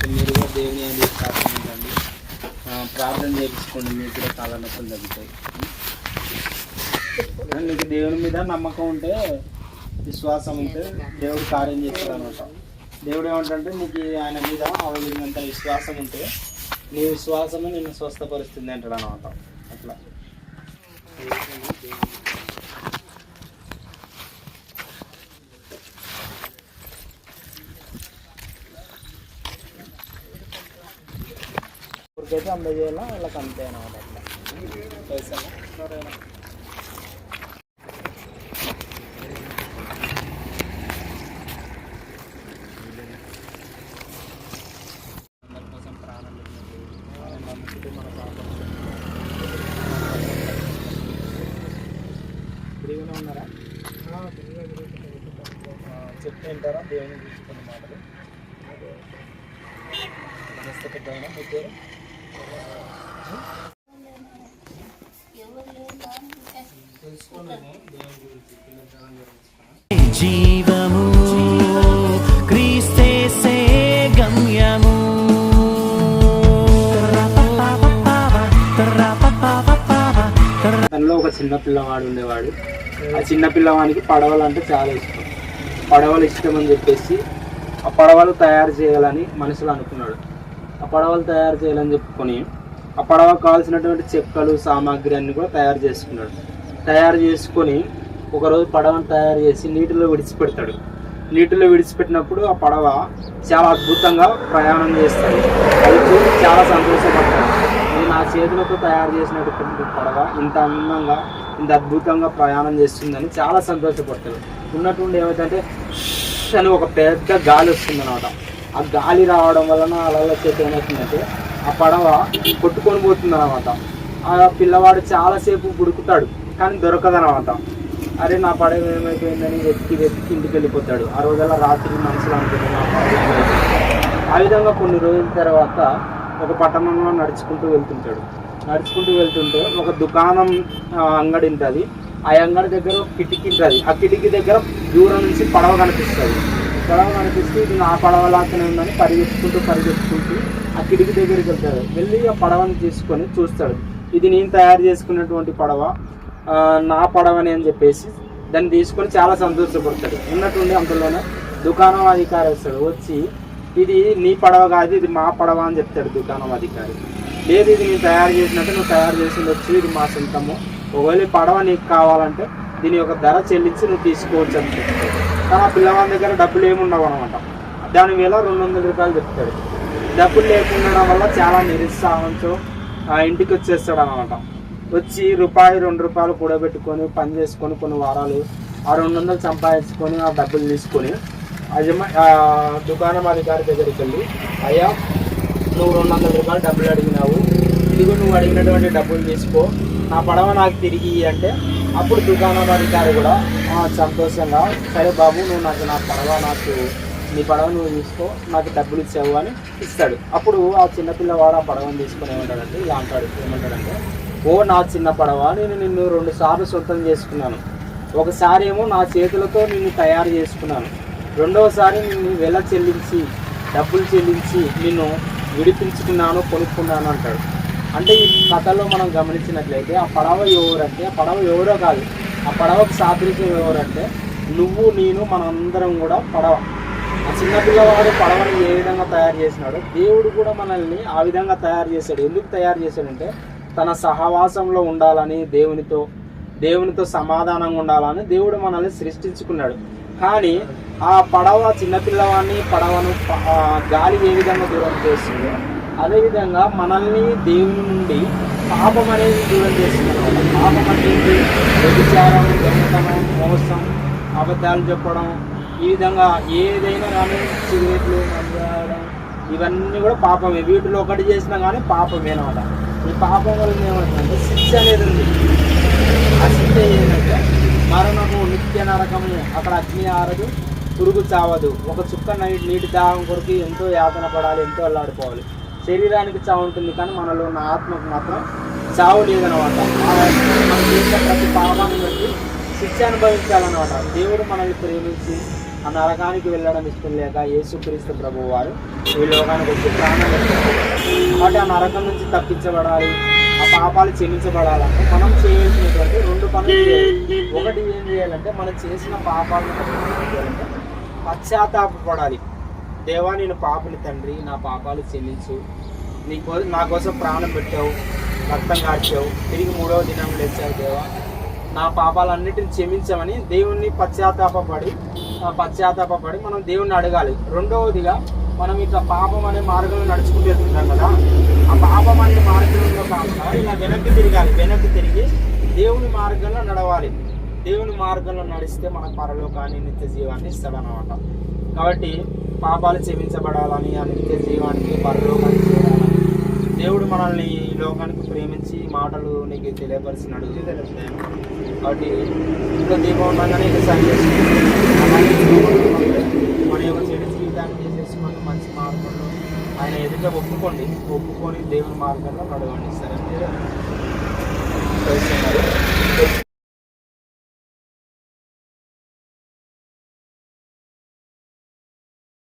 కాబట్టి మీరు కూడా దేవుని ఏం చేసి ప్రార్థించండి ప్రార్థన చేయించుకోండి మీకు కూడా చాలా నొప్పులు తగ్గుతాయి. మీకు దేవుని మీద నమ్మకం ఉంటే విశ్వాసం ఉంటే దేవుడు కార్యం చేస్తాడు అనమాట దేవుడు ఏమంటే నీకు ఆయన మీద అవలంత విశ్వాసం ఉంటే నీ విశ్వాసమే నిన్ను స్వస్థపరుస్తుంది అంటాడు అనమాట అట్లా. ఊరికైతే అందజేయాలా వాళ్ళకి అంతే అనమాట అట్లా పాపం ఫ్రీగానే ఉన్నారా చెప్తే వింటారా దేవుని గురించి కొన్ని మాటలు పెద్దవాళ్ళ మీ పేరు జీవము క్రీస్తేసే గమ్యము. తనలో ఒక చిన్న పిల్లవాడు ఉండేవాడు. ఆ చిన్న పిల్లవానికి పడవలు అంటే చాలా ఇష్టం. పడవలు ఇష్టం అని చెప్పేసి ఆ పడవలు తయారు చేయాలని మనసులో అనుకున్నాడు. ఆ పడవలు తయారు చేయాలని చెప్పుకొని ఆ పడవకు కావాల్సినటువంటి చెక్కలు సామాగ్రి అన్ని కూడా తయారు చేసుకున్నాడు. తయారు చేసుకొని ఒకరోజు పడవను తయారు చేసి నీటిలో విడిచిపెడతాడు. నీటిలో విడిచిపెట్టినప్పుడు ఆ పడవ చాలా అద్భుతంగా ప్రయాణం చేస్తాడు అది చూసి చాలా సంతోషపడతాడు. ఇది నా చేతులతో తయారు చేసినటువంటి పడవ ఇంత అందంగా ఇంత అద్భుతంగా ప్రయాణం చేస్తుందని చాలా సంతోషపడతాడు. ఉన్నటువంటి ఏమైతే అంటే అని ఒక పెద్ద గాలి వస్తుంది అనమాట ఆ గాలి రావడం వలన అలల చేతి ఏమవుతుందంటే ఆ పడవ కొట్టుకొని పోతుంది అనమాట ఆ పిల్లవాడు చాలాసేపు గుడుకుతాడు కానీ దొరకదనమాట అరే నా పడవ ఏమైపోయిందని వెతికి వెతికి ఇంటికి వెళ్ళిపోతాడు. ఆ రోజుల రాత్రి మనుషులు అనుకుంటున్నా ఆ విధంగా కొన్ని రోజుల తర్వాత ఒక పట్టణంలో నడుచుకుంటూ వెళ్తుంటాడు. నడుచుకుంటూ వెళ్తుంటే ఒక దుకాణం అంగడి ఉంటుంది. ఆ అంగడి దగ్గర కిటికీ ఉంటుంది. ఆ కిటికీ దగ్గర దూరం నుంచి పడవ కనిపిస్తుంది. పడవ కనిపిస్తూ ఇది నా పడవ లాగానే ఉందని పరిగెత్తుకుంటూ పరిగెత్తుకుంటూ ఆ కిటికీ దగ్గరికి వెళ్తాడు. వెళ్ళి ఆ పడవని తీసుకొని చూస్తాడు. ఇది నేను తయారు చేసుకున్నటువంటి పడవ నా పడవని అని చెప్పేసి దాన్ని తీసుకొని చాలా సంతోషపడతాడు. ఉన్నట్టుండి అందులోనే దుకాణం అధికారి వస్తాడు. వచ్చి ఇది నీ పడవ కాదు ఇది మా పడవ అని చెప్తాడు దుకాణం అధికారి. లేదు ఇది నేను తయారు చేసినట్టు నువ్వు తయారు చేసింది వచ్చి ఇది మా సొంతము. ఒకవేళ పడవ నీకు కావాలంటే దీని యొక్క ధర చెల్లించి నువ్వు తీసుకోవచ్చు అని కానీ ఆ పిల్లవాడి దగ్గర డబ్బులు ఏమి ఉండవు అనమాట దాని వేళ రెండు వందల రూపాయలు చెప్తాడు. డబ్బులు లేకుండా వల్ల చాలా నిరుత్సాహంతో ఆ ఇంటికి వచ్చేస్తాడు అనమాట వచ్చి రూపాయి రెండు రూపాయలు కూడబెట్టుకొని పని చేసుకొని కొన్ని వారాలు ఆ రెండు వందలు సంపాదించుకొని ఆ డబ్బులు తీసుకొని అజమా దుకాణం అధికారి దగ్గరికి వెళ్ళి అయ్యా నువ్వు రెండు వందల రూపాయలు డబ్బులు అడిగినావు. ఇదిగో నువ్వు అడిగినటువంటి డబ్బులు తీసుకో. నా పడవ నాకు తిరిగి అంటే అప్పుడు దుకాణం అధికారి కూడా. సంతోషంగా సరే బాబు నువ్వు నాకు నా పడవ నాకు నీ పడవ నువ్వు తీసుకో నాకు డబ్బులు ఇచ్చావు అని ఇస్తాడు. అప్పుడు ఆ చిన్నపిల్లవాడు ఆ పడవని తీసుకొని ఏమంటాడంటే ఇలా అంటాడు ఏమంటాడంటే ఓ నా చిన్న పడవ నేను నిన్ను రెండు సార్లు సొంతం చేసుకున్నాను. ఒకసారి ఏమో నా చేతులతో నిన్ను తయారు చేసుకున్నాను. రెండవసారి నిన్ను వెల చెల్లించి డబ్బులు చెల్లించి నిన్ను విడిపించుకున్నాను కొనుక్కున్నాను అంటాడు. అంటే ఈ కథలో మనం గమనించినట్లయితే ఆ పడవ ఎవరంటే ఆ పడవ ఎవరో కాదు. ఆ పడవకు సాదృశ్యం ఎవరంటే నువ్వు నేను మనందరం కూడా పడవ. ఆ చిన్నపిల్లవాడు పడవని ఏ విధంగా తయారు చేసినాడో దేవుడు కూడా మనల్ని ఆ విధంగా తయారు చేశాడు. ఎందుకు తయారు చేశాడంటే తన సహవాసంలో ఉండాలని దేవునితో దేవునితో సమాధానంగా ఉండాలని దేవుడు మనల్ని సృష్టించుకున్నాడు. కానీ ఆ పడవ చిన్నపిల్లవాడిని పడవను గాలి ఏ విధంగా దూరం చేస్తుందో అదేవిధంగా మనల్ని దేవుని నుండి పాపం అనేది దూరం చేస్తున్నారు. పాపం అంటే వ్యభిచారం దొంగతనం మోసం అబద్ధాలు చెప్పడం ఈ విధంగా ఏదైనా కానీ సిగరెట్లు మందు ఇవన్నీ కూడా పాపమే. వీటిలో ఒకటి చేసినా కానీ పాపమే అనమాట. ఈ పాపం వల్ల ఏమవుతుందంటే శిక్ష అనేది ఉంది. ఆ శిక్ష ఏంటంటే మరణము నిత్య నరకము అక్కడ అగ్ని ఆరదు పురుగు చావదు. ఒక చుక్క నైట్ నీటి దాహం కొరకు ఎంతో యాతన పడాలి ఎంతో అల్లాడిపోవాలి. శరీరానికి చావు ఉంటుంది కానీ మనలో ఉన్న ఆత్మకు మాత్రం చావు లేదనమాట మనం చేసిన ప్రతి పాపాన్ని బట్టి శిక్ష అనుభవించాలన్నమాట. దేవుడు మనల్ని ప్రేమించి ఆ నరకానికి వెళ్ళడం ఇష్టం లేక యేసుక్రీస్తు ప్రభు వారు ఈ లోకానికి వచ్చి ప్రాణం కాబట్టి ఆ నరకం నుంచి తప్పించబడాలి ఆ పాపాలు క్షమించబడాలంటే మనం చేయాల్సినటువంటి రెండు పనులు చేయాలి. ఒకటి ఏం చేయాలంటే మనం చేసిన పాపాలను పశ్చాత్తాపడాలి దేవా నేను పాపని తండ్రి నా పాపాలు చెల్లించు నీ కో నా కోసం ప్రాణం పెట్టావు రక్తం కాచావు తిరిగి మూడవ దినం లేచావు దేవా. నా పాపాలన్నిటిని క్షమించమని దేవుణ్ణి పశ్చాత్తాపడి పశ్చాత్తాపడి మనం దేవుణ్ణి అడగాలి. రెండవదిగా మనం ఇట్లా పాపం అనే మార్గంలో నడుచుకుంటూ వెళ్తున్నాం కదా. ఆ పాపం అనే మార్గంలో కాకుండా ఇలా వెనక్కి తిరగాలి. వెనక్కి తిరిగి దేవుని మార్గంలో నడవాలి. దేవుని మార్గంలో నడిస్తే మన పరలోకాన్ని నిత్య జీవాన్ని ఇస్తాడనమాట కాబట్టి పాపాలు క్షమించబడాలని ఆ నిత్య జీవానికి పరలోకానికి చేరాలని. దేవుడు మనల్ని ఈ లోకానికి ప్రేమించి మాటలు నీకు తెలియపరిచినాడు. కాబట్టి ఇంకా దీపం ఉండగానే ఇక సరి మన యొక్క చెడు జీవితాన్ని మనకు మంచి మార్గంలో ఆయన ఎదుట ఒప్పుకోండి. ఒప్పుకొని దేవుని మార్గంలో నడవండి. సరే?